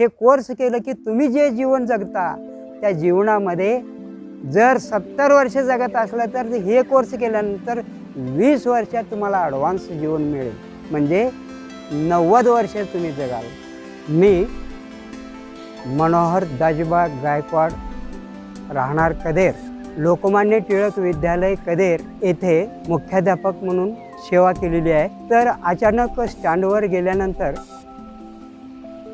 हे कोर्स केलं की तुम्ही जे जीवन जगता त्या जीवनामध्ये जर सत्तर वर्ष जगत असलं तर हे कोर्स केल्यानंतर वीस वर्षात तुम्हाला ॲडव्हान्स जीवन मिळेल. म्हणजे नव्वद वर्ष तुम्ही जगाल. मी मनोहर दाजीबा गायकवाड राहणार कदेर लोकमान्य टिळक विद्यालय कदेर येथे मुख्याध्यापक म्हणून सेवा केलेली आहे. तर अचानक स्टँडवर गेल्यानंतर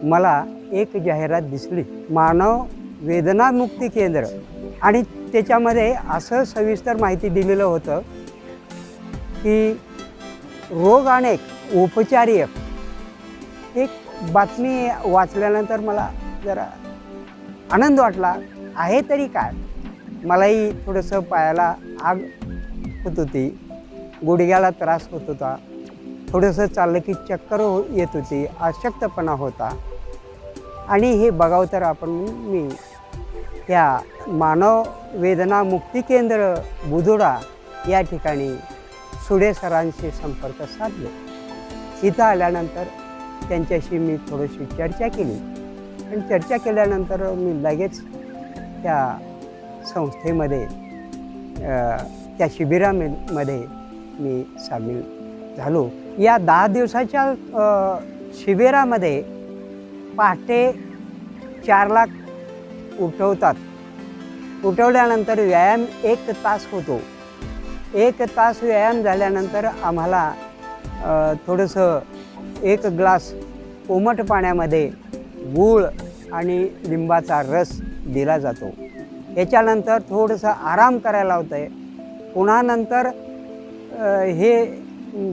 मला एक जाहिरात दिसली. मानव वेदनामुक्ती केंद्र. आणि त्याच्यामध्ये असं सविस्तर माहिती दिलेलं होतं की रोग अनेक उपचार एक एक बातमी वाचल्यानंतर मला जरा आनंद वाटला आहे तरी काय? मलाही थोडंसं पायाला आग होत होती. गुडघ्याला त्रास होत होता. थोडंसं चाललं की चक्कर हो येत होती. अशक्तपणा होता. आणि हे बघावं तर आपण मी या मानव वेदना मुक्ती केंद्र बुधोडा या ठिकाणी सुडे सरांशी संपर्क साधले. इथं आल्यानंतर त्यांच्याशी मी थोडीशी चर्चा केली. आणि चर्चा केल्यानंतर मी लगेच त्या संस्थेमध्ये त्या शिबिरामध्ये मी सामील झालो. या दहा दिवसाच्या शिबिरामध्ये पहाटे चार लाख उठवतात. उठवल्यानंतर व्यायाम एक तास होतो. एक तास व्यायाम झाल्यानंतर आम्हाला थोडंसं एक ग्लास कोमट पाण्यामध्ये गूळ आणि लिंबाचा रस दिला जातो. याच्यानंतर थोडंसं आराम करायला होतं आहे पुन्हा नंतर हे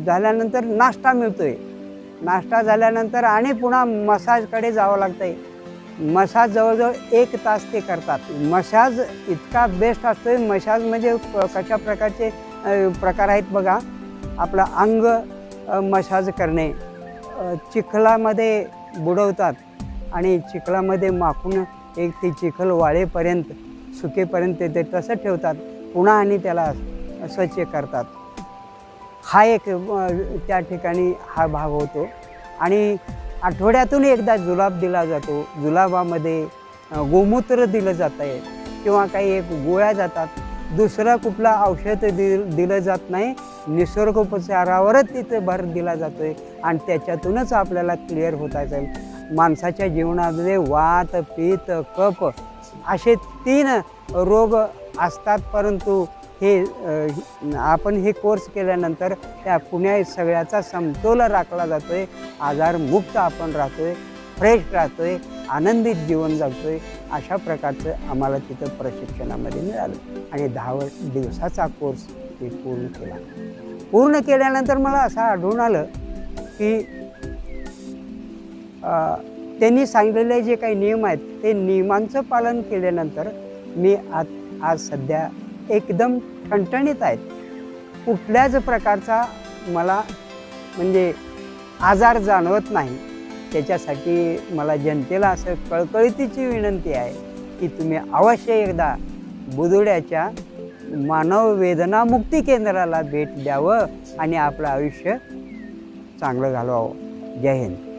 झाल्यानंतर नाश्ता मिळतो आहे नाश्ता झाल्यानंतर आणि पुन्हा मसाजकडे जावं लागतं आहे मसाज जवळजवळ एक तास ते करतात. मसाज इतका बेस्ट असतो आहे मसाज म्हणजे कशा प्रकारचे प्रकार आहेत बघा. आपलं अंग मसाज करणे. चिखलामध्ये बुडवतात आणि चिखलामध्ये माखून एक ते चिखल वाळेपर्यंत सुकेपर्यंत ते तसं ठेवतात. पुन्हा आणि त्याला स्वच्छ करतात. हा एक त्या ठिकाणी हा भाग होतो. आणि आठवड्यातून एकदा जुलाब दिला जातो. जुलाबामध्ये गोमूत्र दिलं जात आहे किंवा काही एक गोळ्या जातात. दुसरं कुठलं औषध दि दिलं जात नाही. निसर्गोपचारावरच तिथे भर दिला जातो आहे आणि त्याच्यातूनच आपल्याला क्लिअर होता जाईल. माणसाच्या जीवनामध्ये वात पित्त कप असे तीन रोग असतात परंतु हे आपण हे कोर्स केल्यानंतर त्या पुण्या सगळ्याचा समतोल राखला जातो आहे आजारमुक्त आपण राहतो आहे फ्रेश राहतो आहे आनंदित जीवन जगतो आहे अशा प्रकारचं आम्हाला तिथं प्रशिक्षणामध्ये मिळालं. आणि दहा दिवसाचा कोर्स मी पूर्ण केला. पूर्ण केल्यानंतर मला असं आढळून आलं की त्यांनी सांगितलेले जे काही नियम आहेत ते नियमांचं पालन केल्यानंतर मी आज आज सध्या एकदम ठणठणीत आहेत. कुठल्याच प्रकारचा मला म्हणजे आजार जाणवत नाही. त्याच्यासाठी मला जनतेला असं कळकळीतीची विनंती आहे की तुम्ही अवश्य एकदा बुदुड्याच्या मानव वेदना मुक्ती केंद्राला भेट द्यावं आणि आपलं आयुष्य चांगलं घालवावं. जय हिंद.